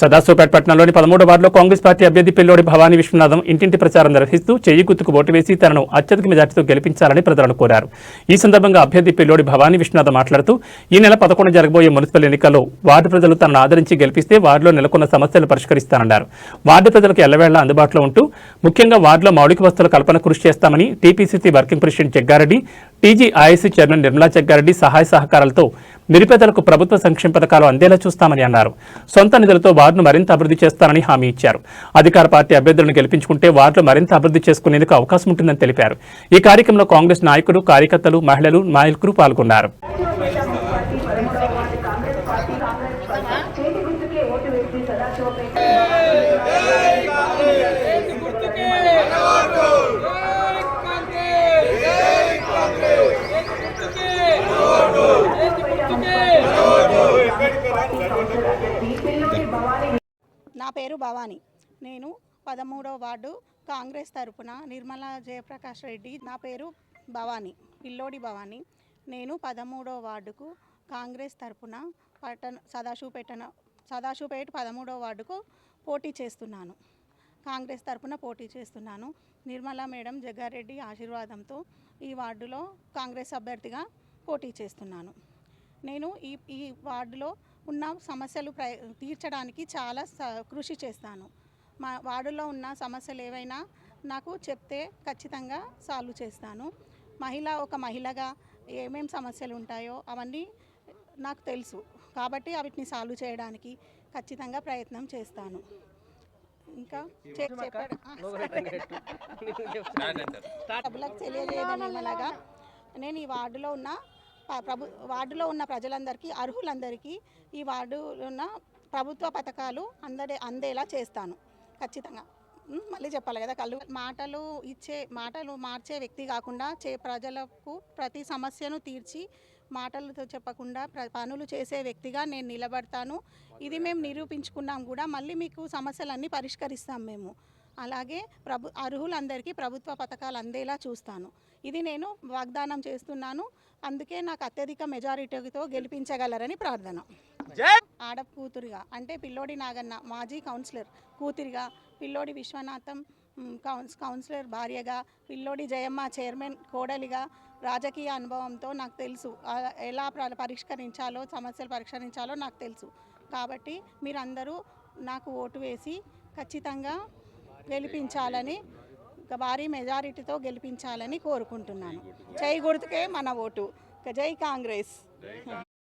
సదాశివపేట పట్టణంలోని పదమూడు వార్డులో కాంగ్రెస్ పార్టీ అభ్యర్థి పిల్లోడి భవానీ విశ్వనాథం ఇంటింటి ప్రచారం నిర్వహిస్తూ చెయ్యి గుర్తుకు ఓటు వేసి తనను అత్యధిక మెజార్టీతో గెలిపించాలని ప్రజలను కోరారు. ఈ సందర్భంగా అభ్యర్థి పిల్లోడి భవానీ విశ్వనాథం మాట్లాడుతూ ఈ నెల పదకొండు జరగబోయే మున్సిపల్ ఎన్నికల్లో వార్డు ప్రజలు తనను ఆదరించి గెలిపిస్తే వార్డులో నెలకొన్న సమస్యలు పరిష్కరిస్తానన్నారు. వార్డు ప్రజలకు ఎల్లవేళ అందుబాటులో ఉంటూ ముఖ్యంగా వార్డులో మౌలిక వస్తువుల కల్పన కృషి చేస్తామని TPCC working president Jaggareddy TG IIC chairman Nirmala Jaggareddy సహాయ సహకారాలతో నిరుపేదలకు ప్రభుత్వ సంక్షేమ పథకాలు అందేలా చూస్తామని అన్నారు. సొంత నిధులతో వార్డును మరింత అభివృద్ధి చేస్తానని హామీ ఇచ్చారు. అధికార పార్టీ అభ్యర్థులను గెలిపించుకుంటే వార్డులు మరింత అభివృద్ధి చేసుకునేందుకు అవకాశం ఉంటుందని తెలిపారు. ఈ కార్యక్రమంలో కాంగ్రెస్ నాయకులు కార్యకర్తలు మహిళలు నాయకులు పాల్గొన్నారు. నా పేరు భవాని. నేను పదమూడవ వార్డు కాంగ్రెస్ తరపున నిర్మలా జయప్రకాష్ రెడ్డి. నా పేరు భవాని పిల్లోడి భవాని. నేను పదమూడవ వార్డుకు కాంగ్రెస్ తరపున పట్టణ సదాశివపేటన సదాశివపేట పదమూడవ వార్డుకు పోటీ చేస్తున్నాను. కాంగ్రెస్ తరపున పోటీ చేస్తున్నాను. నిర్మలా మేడం జగ్గారెడ్డి ఆశీర్వాదంతో ఈ వార్డులో కాంగ్రెస్ అభ్యర్థిగా పోటీ చేస్తున్నాను. నేను ఈ ఈ వార్డులో ఉన్న సమస్యలు ప్ర తీర్చడానికి చాలా కృషి చేస్తాను. మా వార్డులో ఉన్న సమస్యలు ఏవైనా నాకు చెప్తే ఖచ్చితంగా సాల్వ్ చేస్తాను. మహిళ ఒక మహిళగా ఏమేం సమస్యలు ఉంటాయో అవన్నీ నాకు తెలుసు. కాబట్టి వాటిని సాల్వ్ చేయడానికి ఖచ్చితంగా ప్రయత్నం చేస్తాను. ఇంకా సభలకు తెలియజేయడమేమనగా నేను ఈ వార్డులో ఉన్న ప్రభు వార్డులో ఉన్న ప్రజలందరికీ అర్హులందరికీ ఈ వార్డులో ఉన్న ప్రభుత్వ పథకాలు అందడే అందేలా చేస్తాను. ఖచ్చితంగా. మళ్ళీ చెప్పాలి కదా కళ్ళు. మాటలు ఇచ్చే మాటలు మార్చే వ్యక్తి కాకుండా చే ప్రజలకు ప్రతి సమస్యను తీర్చి మాటలతో చెప్పకుండా పనులు చేసే వ్యక్తిగా నేను నిలబడతాను. ఇది మేము నిరూపించుకున్నాం కూడా. మళ్ళీ మీకు సమస్యలన్నీ పరిష్కరిస్తాం మేము. అలాగే ప్రభు అర్హులందరికీ ప్రభుత్వ పథకాలు అందేలా చూస్తాను. ఇది నేను వాగ్దానం చేస్తున్నాను. అందుకే నాకు అత్యధిక మెజారిటీతో గెలిపించగలరని ప్రార్థన. ఆడ కూతురిగా అంటే పిల్లోడి నాగన్న మాజీ కౌన్సిలర్ కూతురిగా పిల్లోడి విశ్వనాథం కౌన్స్ కౌన్సిలర్ భార్యగా పిల్లోడి జయమ్మ చైర్మన్ కోడలిగా రాజకీయ అనుభవంతో నాకు తెలుసు. ఎలా ప్ర- పరిష్కరించాలో సమస్యలు పరిష్కరించాలో నాకు తెలుసు. కాబట్టి మీరందరూ నాకు ఓటు వేసి ఖచ్చితంగా గెలిపించాలని భారీ మెజారిటీతో గెలిపించాలని కోరుకుంటున్నాను. జై గుర్తుకే మన ఓటు. జై కాంగ్రెస్.